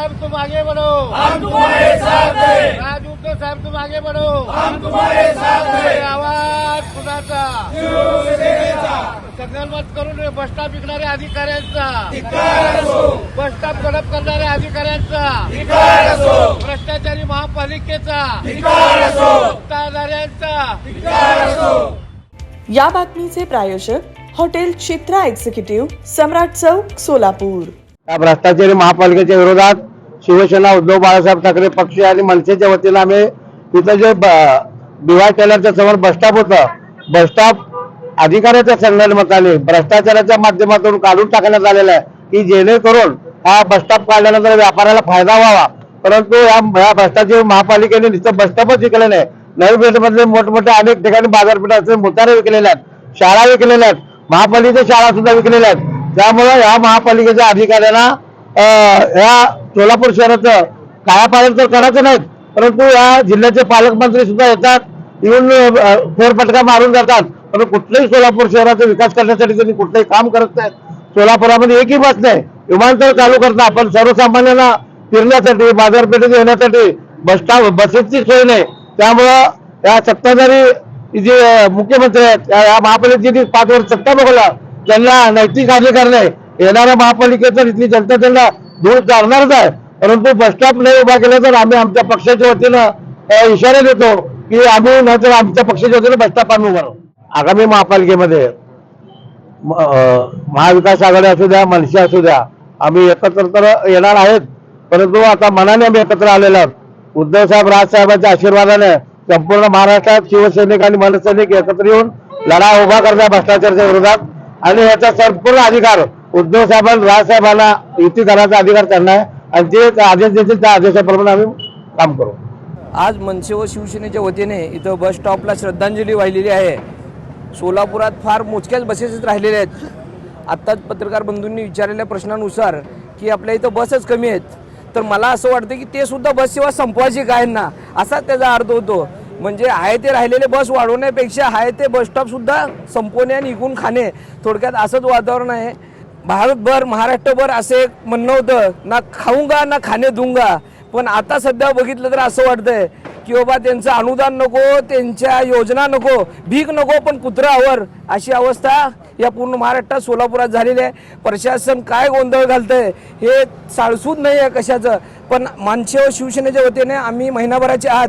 साहब तुम आगे बढ़ो। हम तुम्हारे साथ हैं। राजूके साहब तुम आगे बढ़ो। हम तुम्हारे साथ हे। आवाज कुणाचा संगनमत करून बस स्टॉप विकणाऱ्या अधिकाऱ्यांचा। बस स्टॉप गडप करणाऱ्या अधिकाऱ्यांचा। भ्रष्टाचारी महापालिकेचा। सत्ताधाऱ्यांचा या बातमीचे प्रायोजक हॉटेल चित्रा एक्झिक्युटिव्ह सम्राट चौक सोलापूर. या भ्रष्टाचारी महापालिकेच्या विरोधात शिवसेना उद्धव बाळासाहेब ठाकरे पक्ष आणि मनसेच्या वतीनं आम्ही तिथं जे बिवाय टेलरच्या समोर बसस्टॉप होतं बसस्टॉप अधिकाऱ्याच्या संगणमताने भ्रष्टाचाराच्या माध्यमातून काढून टाकण्यात आलेलं आहे. की जेणेकरून हा बसस्टॉप काढल्यानंतर व्यापाऱ्याला फायदा व्हावा. परंतु या भ्रष्टाचार महापालिकेने नुसतं बसस्टॉपच विकले नाही. नवी पेठमध्ये मोठमोठ्या अनेक ठिकाणी बाजारपेठा असे मुतारे विकलेल्या आहेत. शाळा विकलेल्या आहेत. महापालिकेच्या शाळा सुद्धा विकलेल्या आहेत. त्यामुळे या महापालिकेच्या अधिकाऱ्यांना या सोलापूर शहराचं कायापालन तर करायचं नाहीत परंतु या जिल्ह्याचे पालकमंत्री सुद्धा येतात येऊन फेरफटका मारून जातात. पण कुठल्याही सोलापूर शहराचा विकास करण्यासाठी त्यांनी कुठलंही काम करत नाहीत. सोलापुरामध्ये एकही बस नाही. विमानतळ चालू करता आपण सर्वसामान्यांना फिरण्यासाठी बाजारपेठेत येण्यासाठी बस स्टॉप बसेसची सोय नाही. त्यामुळं या सत्ताधारी जे मुख्यमंत्री आहेत या या महापालिकेची पाच वर्ष सत्ता बघला त्यांना नैतिक अधिकार नाही. येणाऱ्या महापालिकेचं इथली जनता त्यांना दूर चालणारच आहे परंतु बस स्टॉप नाही उभा केला तर आम्ही आमच्या पक्षाच्या वतीनं इशारा देतो की आम्ही नाहीतर आमच्या पक्षाच्या वतीनं बस स्टॉप आम्ही उभारू आगामी महापालिकेमध्ये महाविकास आघाडी असू द्या मनसे असू द्या आम्ही एकत्र तर येणार आहेत परंतु आता मनाने आम्ही एकत्र आलेलो आहोत. उद्धव साहेब राजसाहेबांच्या आशीर्वादाने संपूर्ण महाराष्ट्रात शिवसैनिक आणि मनसैनिक एकत्र येऊन लढा उभा करणार भ्रष्टाचाराच्या विरोधात. आणि याचा संपूर्ण अधिकार उद्धव साहेबांना राजसाहेबांना युती करण्याचा अधिकार त्यांना आहे. आणि ते आदेश देतील त्या आदेशाप्रमाणे आम्ही काम करू. आज मनसे व शिवसेनेच्या वतीने इथं बस स्टॉपला श्रद्धांजली वाहिलेली आहे. सोलापुरात फार मोजक्याच बसेस राहिलेल्या आहेत. आत्ताच पत्रकार बंधूंनी विचारलेल्या प्रश्नानुसार की आपल्या इथं बसच कमी आहेत. तर मला असं वाटतं की ते सुद्धा बस सेवा संपवायची काय ना? असा त्याचा अर्थ होतो. म्हणजे आहे ते राहिलेले बस वाढवण्यापेक्षा आहे ते बसस्टॉपसुद्धा संपवणे आणि इकून खाणे थोडक्यात असंच वातावरण आहे. भारतभर महाराष्ट्रभर असे एक म्हणणं होतं ना खाऊंगा ना खाणे दूंगा पण आता सध्या बघितलं तर असं वाटतंय की बाबा त्यांचं अनुदान नको त्यांच्या योजना नको भीक नको पण कुत्र्यावर अशी अवस्था या पूर्ण महाराष्ट्रात सोलापुरात झालेली आहे. प्रशासन काय गोंधळ घालतंय हे साळसूद नाही आहे कशाचं. पण मानसे व शिवसेनेच्या वतीने आम्ही महिनाभराच्या आत